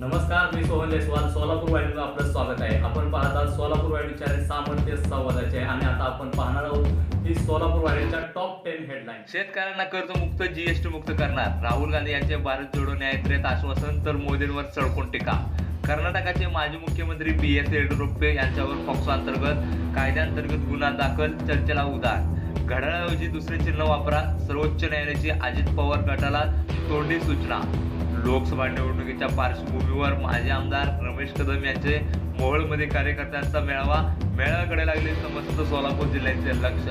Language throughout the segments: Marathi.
नमस्कार मी सोहन जयस्वाल सोलापूर वाहिनीला आपलं स्वागत आहे. आपण पाहत आहात सोलापूर वाहिनीच्या सामर्थ्य संवादाचे. आणि आता आपण पाहणार आहोत की सोलापूर वाहिनीच्या टॉप टेन हेडलाईन शेतकऱ्यांना कर्जमुक्त जीएसटी मुक्त करणार. राहुल गांधी यांचे भारत जोडो न्यायत्रेत आश्वासन तर मोदींवर सडकून टीका. कर्नाटकाचे माजी मुख्यमंत्री बी एस येडियुरप्पे यांच्यावर पॉक्सो अंतर्गत कायद्याअंतर्गत गुन्हा दाखल चर्चेला उदार घड्याळाऐवजी दुसरे चिन्ह वापरा. सर्वोच्च न्यायालयाची अजित पवार गटाला तोंडी सूचना. लोकसभा निवडणुकीच्या पार्श्वभूमीवर माजी आमदार रमेश कदम यांचे मोहोळमध्ये कार्यकर्त्यांचा मेळावा मेळाव्याकडे लागले समस्त सोलापूर जिल्ह्याचे लक्ष.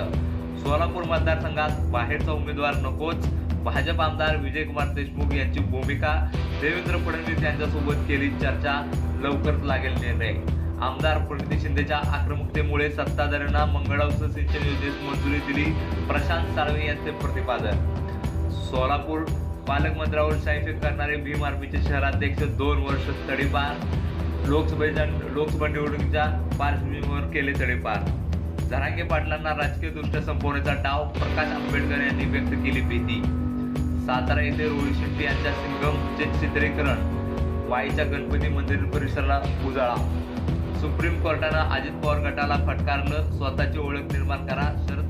सोलापूर मतदारसंघात बाहेरचा उमेदवार नकोच. भाजप आमदार विजयकुमार देशमुख यांची भूमिका देवेंद्र फडणवीस यांच्यासोबत केली चर्चा. लवकरच लागेल निर्णय. आमदार प्रणिती शिंदेच्या आक्रमकतेमुळे सत्ताधाऱ्यांना मंगळावचं सिंचन योजनेस मंजुरी दिली. प्रशांत साळवे यांचे प्रतिपादन. सोलापूर पालकमंत्र्यावर शाईफेक करणारे भीम आर्मीचे शहराध्यक्ष दोन वर्ष तडीपार. लोकसभेच्या लोकसभा निवडणुकीच्या पार्श्वभूमीवर केले तडीपार. झरांगे पाटलांना राजकीयदृष्ट्या संपवण्याचा डाव प्रकाश आंबेडकर यांनी व्यक्त केली भीती. सातारा येथे रोहित शेट्टी यांच्या सिंगमचे चित्रीकरण. वाईच्या गणपती मंदिर परिसराला उजाळा. सुप्रीम कोर्टानं अजित पवार गटाला फटकारलं स्वतःची ओळख निर्माण करा शरद